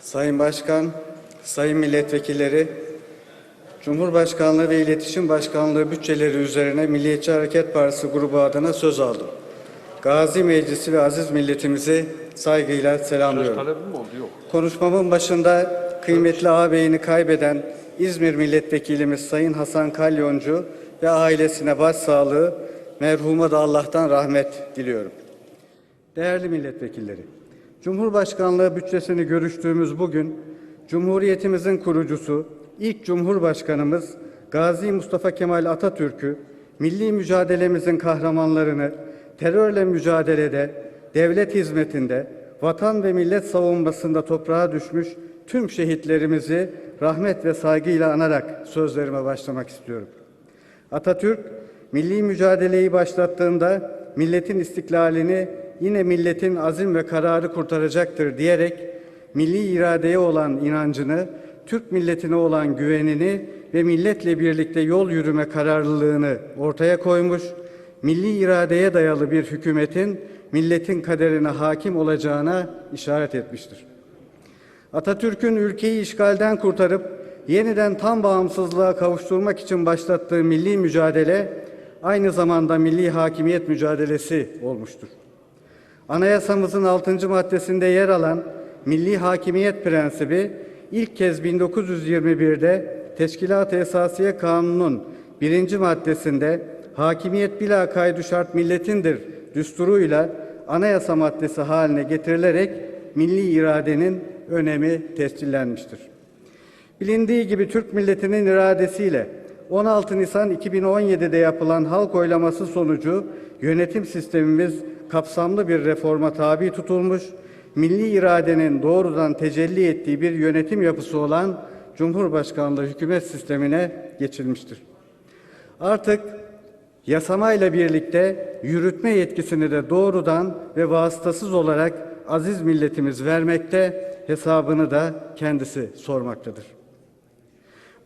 Sayın Başkan, Sayın Milletvekilleri, Cumhurbaşkanlığı ve İletişim Başkanlığı bütçeleri üzerine Milliyetçi Hareket Partisi grubu adına söz aldım. Gazi Meclisi ve aziz milletimizi saygıyla selamlıyorum. Konuşmamın başında kıymetli ağabeyini kaybeden İzmir Milletvekilimiz Sayın Hasan Kalyoncu ve ailesine başsağlığı, merhuma da Allah'tan rahmet diliyorum. Değerli milletvekilleri, Cumhurbaşkanlığı bütçesini görüştüğümüz bugün, Cumhuriyetimizin kurucusu, ilk Cumhurbaşkanımız Gazi Mustafa Kemal Atatürk'ü, milli mücadelemizin kahramanlarını, terörle mücadelede, devlet hizmetinde, vatan ve millet savunmasında toprağa düşmüş tüm şehitlerimizi rahmet ve saygıyla anarak sözlerime başlamak istiyorum. Atatürk, milli mücadeleyi başlattığında milletin istiklalini yine milletin azim ve kararı kurtaracaktır diyerek milli iradeye olan inancını, Türk milletine olan güvenini ve milletle birlikte yol yürüme kararlılığını ortaya koymuş, milli iradeye dayalı bir hükümetin milletin kaderine hakim olacağına işaret etmiştir. Atatürk'ün ülkeyi işgalden kurtarıp yeniden tam bağımsızlığa kavuşturmak için başlattığı milli mücadele aynı zamanda milli hakimiyet mücadelesi olmuştur. Anayasamızın 6. maddesinde yer alan milli hakimiyet prensibi ilk kez 1921'de Teşkilat-ı Esasiye Kanunu'nun birinci maddesinde hakimiyet bila kaydu şart milletindir düsturuyla anayasa maddesi haline getirilerek milli iradenin önemi tescillenmiştir. Bilindiği gibi Türk milletinin iradesiyle 16 Nisan 2017'de yapılan halk oylaması sonucu yönetim sistemimiz kapsamlı bir reforma tabi tutulmuş, milli iradenin doğrudan tecelli ettiği bir yönetim yapısı olan Cumhurbaşkanlığı hükümet sistemine geçilmiştir. Artık yasamayla birlikte yürütme yetkisini de doğrudan ve vasıtasız olarak aziz milletimiz vermekte, hesabını da kendisi sormaktadır.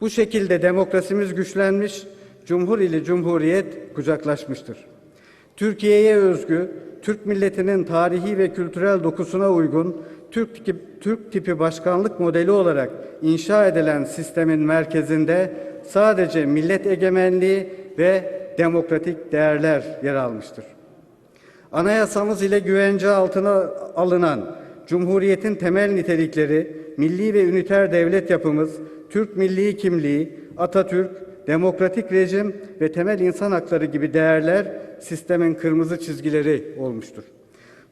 Bu şekilde demokrasimiz güçlenmiş, cumhur ile cumhuriyet kucaklaşmıştır. Türkiye'ye özgü, Türk milletinin tarihi ve kültürel dokusuna uygun Türk tipi, Türk tipi başkanlık modeli olarak inşa edilen sistemin merkezinde sadece millet egemenliği ve demokratik değerler yer almıştır. Anayasamız ile güvence altına alınan Cumhuriyetin temel nitelikleri, milli ve üniter devlet yapımız, Türk milli kimliği, Atatürk, demokratik rejim ve temel insan hakları gibi değerler sistemin kırmızı çizgileri olmuştur.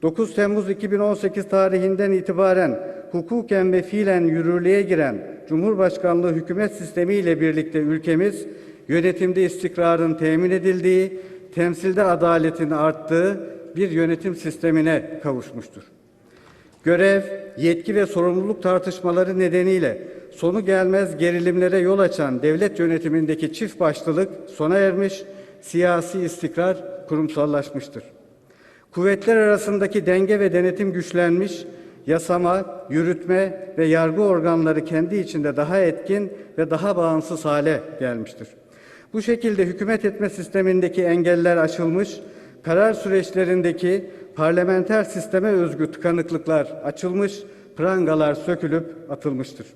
9 Temmuz 2018 tarihinden itibaren hukuken ve fiilen yürürlüğe giren Cumhurbaşkanlığı hükümet sistemi ile birlikte ülkemiz yönetimde istikrarın temin edildiği, temsilde adaletin arttığı bir yönetim sistemine kavuşmuştur. Görev, yetki ve sorumluluk tartışmaları nedeniyle sonu gelmez gerilimlere yol açan devlet yönetimindeki çift başlılık sona ermiş, siyasi istikrar kurumsallaşmıştır. Kuvvetler arasındaki denge ve denetim güçlenmiş, yasama, yürütme ve yargı organları kendi içinde daha etkin ve daha bağımsız hale gelmiştir. Bu şekilde hükümet etme sistemindeki engeller aşılmış, karar süreçlerindeki parlamenter sisteme özgü tıkanıklıklar açılmış, prangalar sökülüp atılmıştır.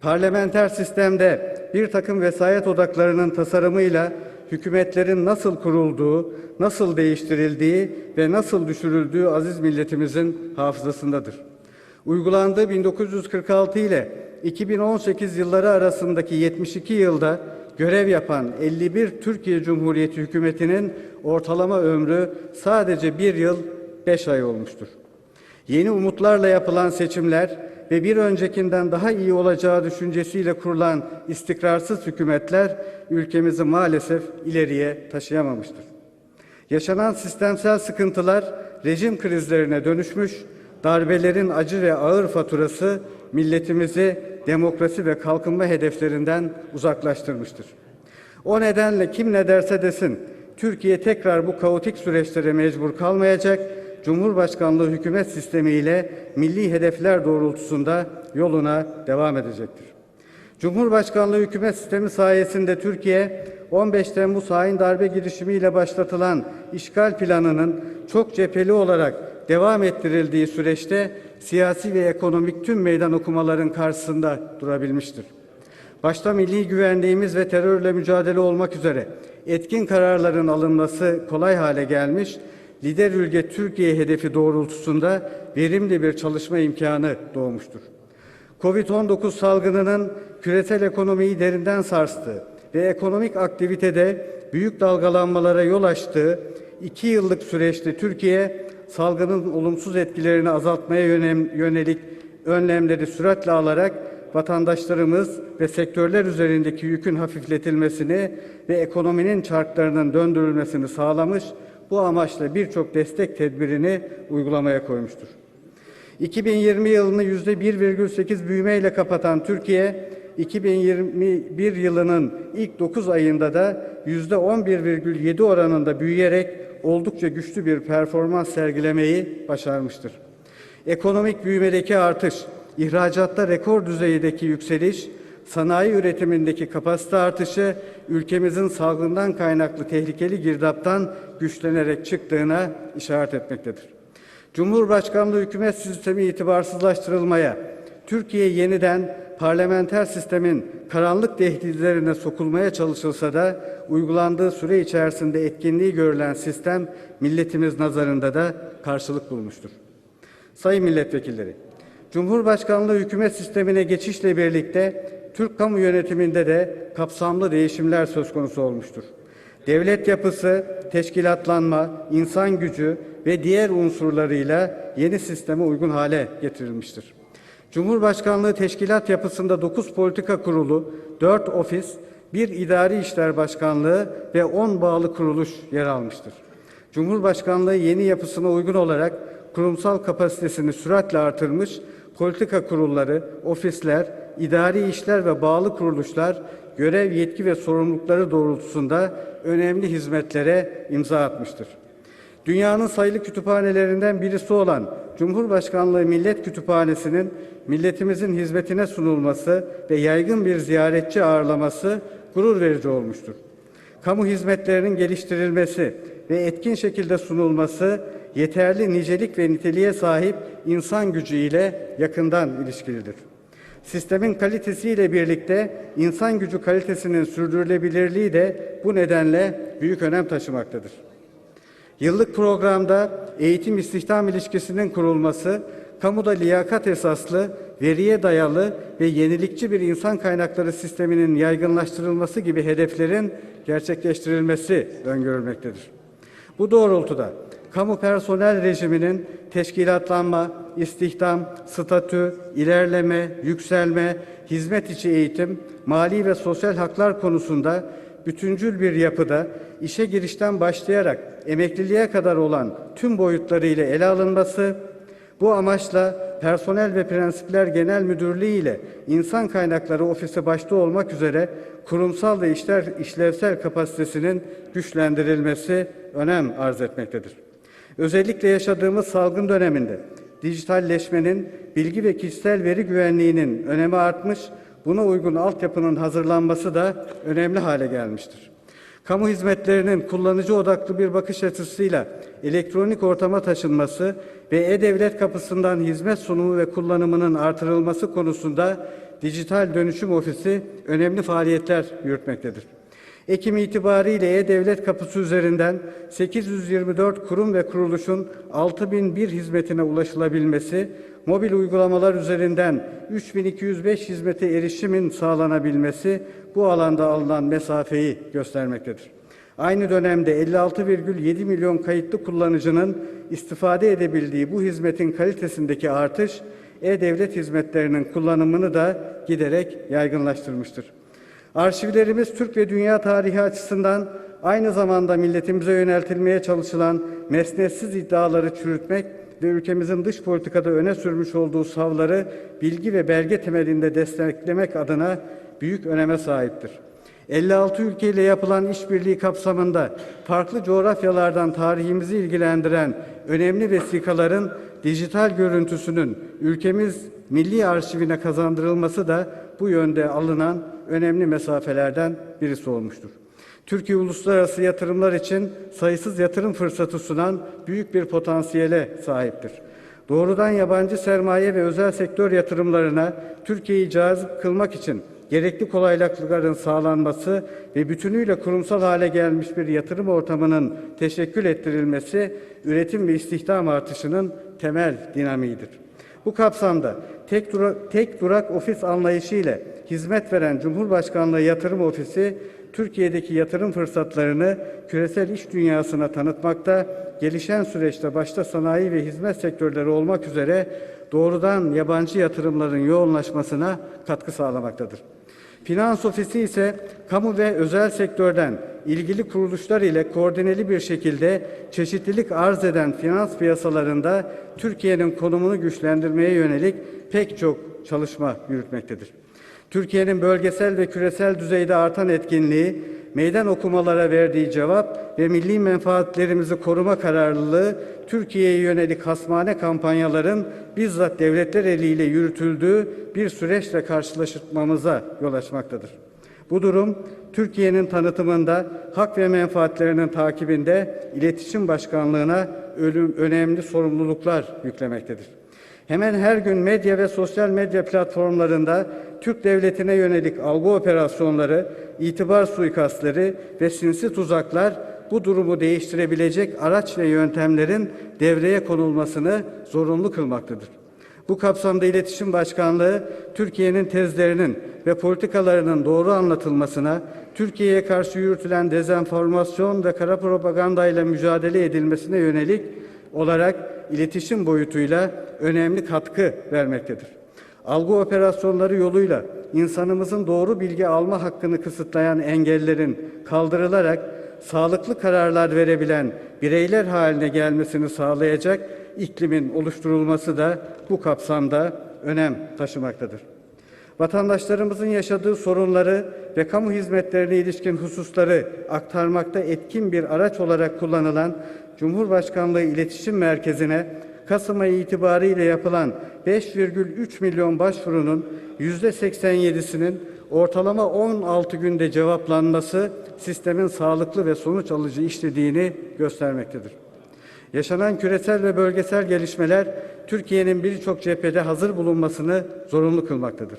Parlamenter sistemde bir takım vesayet odaklarının tasarımıyla hükümetlerin nasıl kurulduğu, nasıl değiştirildiği ve nasıl düşürüldüğü aziz milletimizin hafızasındadır. Uygulandığı 1946 ile 2018 yılları arasındaki 72 yılda görev yapan 51 Türkiye Cumhuriyeti hükümetinin ortalama ömrü sadece bir yıl beş ay olmuştur. Yeni umutlarla yapılan seçimler ve bir öncekinden daha iyi olacağı düşüncesiyle kurulan istikrarsız hükümetler ülkemizi maalesef ileriye taşıyamamıştır. Yaşanan sistemsel sıkıntılar rejim krizlerine dönüşmüş, darbelerin acı ve ağır faturası milletimizi demokrasi ve kalkınma hedeflerinden uzaklaştırmıştır. O nedenle kim ne derse desin, Türkiye tekrar bu kaotik süreçlere mecbur kalmayacak, Cumhurbaşkanlığı hükümet sistemiyle milli hedefler doğrultusunda yoluna devam edecektir. Cumhurbaşkanlığı hükümet sistemi sayesinde Türkiye 15 Temmuz hain darbe girişimiyle başlatılan işgal planının çok cepheli olarak devam ettirildiği süreçte siyasi ve ekonomik tüm meydan okumaların karşısında durabilmiştir. Başta milli güvenliğimiz ve terörle mücadele olmak üzere etkin kararların alınması kolay hale gelmiş, lider ülke Türkiye hedefi doğrultusunda verimli bir çalışma imkanı doğmuştur. Covid-19 salgınının küresel ekonomiyi derinden sarstığı ve ekonomik aktivitede büyük dalgalanmalara yol açtığı iki yıllık süreçte Türkiye salgının olumsuz etkilerini azaltmaya yönelik önlemleri süratle alarak vatandaşlarımız ve sektörler üzerindeki yükün hafifletilmesini ve ekonominin çarklarının döndürülmesini sağlamış, bu amaçla birçok destek tedbirini uygulamaya koymuştur. 2020 yılını %1,8 büyümeyle kapatan Türkiye, 2021 yılının ilk 9 ayında da %11,7 oranında büyüyerek oldukça güçlü bir performans sergilemeyi başarmıştır. Ekonomik büyümedeki artış, ihracatta rekor düzeydeki yükseliş, sanayi üretimindeki kapasite artışı ülkemizin salgından kaynaklı tehlikeli girdaptan güçlenerek çıktığına işaret etmektedir. Cumhurbaşkanlığı hükümet sistemi itibarsızlaştırılmaya, Türkiye yeniden parlamenter sistemin karanlık dehlizlerine sokulmaya çalışılsa da uygulandığı süre içerisinde etkinliği görülen sistem milletimiz nazarında da karşılık bulmuştur. Sayın milletvekilleri, Cumhurbaşkanlığı hükümet sistemine geçişle birlikte Türk kamu yönetiminde de kapsamlı değişimler söz konusu olmuştur. Devlet yapısı, teşkilatlanma, insan gücü ve diğer unsurlarıyla yeni sisteme uygun hale getirilmiştir. Cumhurbaşkanlığı teşkilat yapısında 9 politika kurulu, 4 ofis, 1 idari işler başkanlığı ve 10 bağlı kuruluş yer almıştır. Cumhurbaşkanlığı yeni yapısına uygun olarak kurumsal kapasitesini süratle artırmış, politika kurulları, ofisler, idari işler ve bağlı kuruluşlar görev, yetki ve sorumlulukları doğrultusunda önemli hizmetlere imza atmıştır. Dünyanın sayılı kütüphanelerinden birisi olan Cumhurbaşkanlığı Millet Kütüphanesi'nin milletimizin hizmetine sunulması ve yaygın bir ziyaretçi ağırlaması gurur verici olmuştur. Kamu hizmetlerinin geliştirilmesi ve etkin şekilde sunulması yeterli nicelik ve niteliğe sahip insan gücü ile yakından ilişkilidir. Sistemin kalitesiyle birlikte insan gücü kalitesinin sürdürülebilirliği de bu nedenle büyük önem taşımaktadır. Yıllık programda eğitim istihdam ilişkisinin kurulması, kamuda liyakat esaslı, veriye dayalı ve yenilikçi bir insan kaynakları sisteminin yaygınlaştırılması gibi hedeflerin gerçekleştirilmesi öngörülmektedir. Bu doğrultuda kamu personel rejiminin teşkilatlanma, istihdam, statü, ilerleme, yükselme, hizmet içi eğitim, mali ve sosyal haklar konusunda bütüncül bir yapıda işe girişten başlayarak emekliliğe kadar olan tüm boyutlarıyla ele alınması, bu amaçla Personel ve Prensipler Genel Müdürlüğü ile İnsan Kaynakları Ofisi başta olmak üzere kurumsal ve işler, işlevsel kapasitesinin güçlendirilmesi önem arz etmektedir. Özellikle yaşadığımız salgın döneminde dijitalleşmenin, bilgi ve kişisel veri güvenliğinin önemi artmış, buna uygun altyapının hazırlanması da önemli hale gelmiştir. Kamu hizmetlerinin kullanıcı odaklı bir bakış açısıyla elektronik ortama taşınması ve e-devlet kapısından hizmet sunumu ve kullanımının artırılması konusunda Dijital Dönüşüm Ofisi önemli faaliyetler yürütmektedir. Ekim itibariyle E-Devlet kapısı üzerinden 824 kurum ve kuruluşun 6001 hizmetine ulaşılabilmesi, mobil uygulamalar üzerinden 3205 hizmete erişimin sağlanabilmesi bu alanda alınan mesafeyi göstermektedir. Aynı dönemde 56,7 milyon kayıtlı kullanıcının istifade edebildiği bu hizmetin kalitesindeki artış, e-devlet hizmetlerinin kullanımını da giderek yaygınlaştırmıştır. Arşivlerimiz Türk ve dünya tarihi açısından aynı zamanda milletimize yöneltilmeye çalışılan mesnetsiz iddiaları çürütmek ve ülkemizin dış politikada öne sürmüş olduğu savları bilgi ve belge temelinde desteklemek adına büyük öneme sahiptir. 56 ülkeyle yapılan işbirliği kapsamında farklı coğrafyalardan tarihimizi ilgilendiren önemli vesikaların dijital görüntüsünün ülkemiz milli arşivine kazandırılması da bu yönde alınan önemli mesafelerden birisi olmuştur. Türkiye uluslararası yatırımlar için sayısız yatırım fırsatı sunan büyük bir potansiyele sahiptir. doğrudan yabancı sermaye ve özel sektör yatırımlarına Türkiye'yi cazip kılmak için gerekli kolaylıkların sağlanması ve bütünüyle kurumsal hale gelmiş bir yatırım ortamının teşekkül ettirilmesi, üretim ve istihdam artışının temel dinamiğidir. Bu kapsamda tek durak, tek durak ofis anlayışı ile hizmet veren Cumhurbaşkanlığı Yatırım Ofisi, Türkiye'deki yatırım fırsatlarını küresel iş dünyasına tanıtmakta, gelişen süreçte başta sanayi ve hizmet sektörleri olmak üzere doğrudan yabancı yatırımların yoğunlaşmasına katkı sağlamaktadır. Finans ofisi ise kamu ve özel sektörden ilgili kuruluşlar ile koordineli bir şekilde çeşitlilik arz eden finans piyasalarında Türkiye'nin konumunu güçlendirmeye yönelik pek çok çalışma yürütmektedir. Türkiye'nin bölgesel ve küresel düzeyde artan etkinliği, meydan okumalara verdiği cevap ve milli menfaatlerimizi koruma kararlılığı Türkiye'ye yönelik hasmane kampanyaların bizzat devletler eliyle yürütüldüğü bir süreçle karşılaştırmamıza yol açmaktadır. Bu durum Türkiye'nin tanıtımında hak ve menfaatlerinin takibinde iletişim başkanlığına ölüm, önemli sorumluluklar yüklemektedir. Hemen her gün medya ve sosyal medya platformlarında Türk devletine yönelik algı operasyonları, itibar suikastları ve sinsi tuzaklar bu durumu değiştirebilecek araç ve yöntemlerin devreye konulmasını zorunlu kılmaktadır. Bu kapsamda İletişim Başkanlığı, Türkiye'nin tezlerinin ve politikalarının doğru anlatılmasına, Türkiye'ye karşı yürütülen dezenformasyon ve kara propagandayla mücadele edilmesine yönelik olarak iletişim boyutuyla önemli katkı vermektedir. Algı operasyonları yoluyla insanımızın doğru bilgi alma hakkını kısıtlayan engellerin kaldırılarak sağlıklı kararlar verebilen bireyler haline gelmesini sağlayacak iklimin oluşturulması da bu kapsamda önem taşımaktadır. Vatandaşlarımızın yaşadığı sorunları ve kamu hizmetlerine ilişkin hususları aktarmakta etkin bir araç olarak kullanılan Cumhurbaşkanlığı İletişim Merkezi'ne Kasım ayı itibariyle yapılan 5,3 milyon başvurunun %87'sinin ortalama 16 günde cevaplanması sistemin sağlıklı ve sonuç alıcı işlediğini göstermektedir. Yaşanan küresel ve bölgesel gelişmeler Türkiye'nin birçok cephede hazır bulunmasını zorunlu kılmaktadır.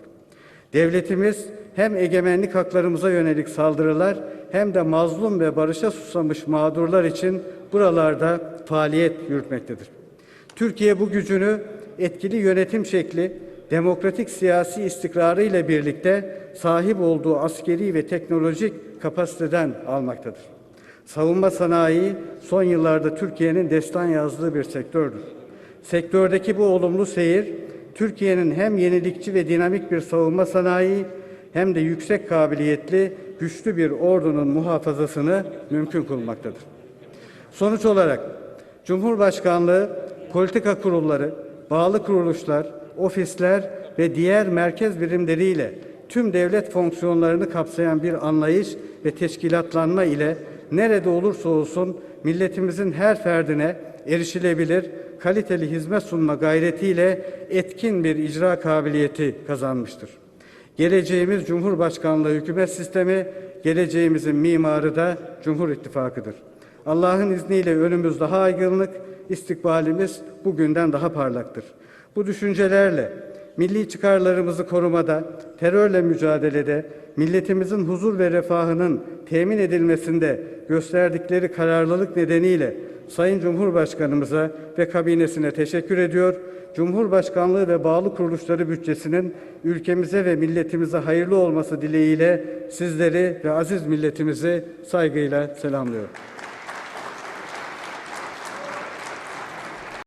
Devletimiz hem egemenlik haklarımıza yönelik saldırılar hem de mazlum ve barışa susamış mağdurlar için buralarda faaliyet yürütmektedir. Türkiye bu gücünü etkili yönetim şekli, demokratik siyasi istikrarı ile birlikte sahip olduğu askeri ve teknolojik kapasiteden almaktadır. Savunma sanayi son yıllarda Türkiye'nin destan yazdığı bir sektördür. Sektördeki bu olumlu seyir, Türkiye'nin hem yenilikçi ve dinamik bir savunma sanayi hem de yüksek kabiliyetli, güçlü bir ordunun muhafazasını mümkün kılmaktadır. Sonuç olarak Cumhurbaşkanlığı politika kurulları, bağlı kuruluşlar, ofisler ve diğer merkez birimleriyle tüm devlet fonksiyonlarını kapsayan bir anlayış ve teşkilatlanma ile nerede olursa olsun milletimizin her ferdine erişilebilir, kaliteli hizmet sunma gayretiyle etkin bir icra kabiliyeti kazanmıştır. Geleceğimiz Cumhurbaşkanlığı hükümet sistemi, geleceğimizin mimarı da Cumhur İttifakı'dır. Allah'ın izniyle önümüz daha aydınlık, istikbalimiz bugünden daha parlaktır. Bu düşüncelerle milli çıkarlarımızı korumada, terörle mücadelede, milletimizin huzur ve refahının temin edilmesinde gösterdikleri kararlılık nedeniyle Sayın Cumhurbaşkanımıza ve kabinesine teşekkür ediyor. Cumhurbaşkanlığı ve bağlı kuruluşları bütçesinin ülkemize ve milletimize hayırlı olması dileğiyle sizleri ve aziz milletimizi saygıyla selamlıyorum.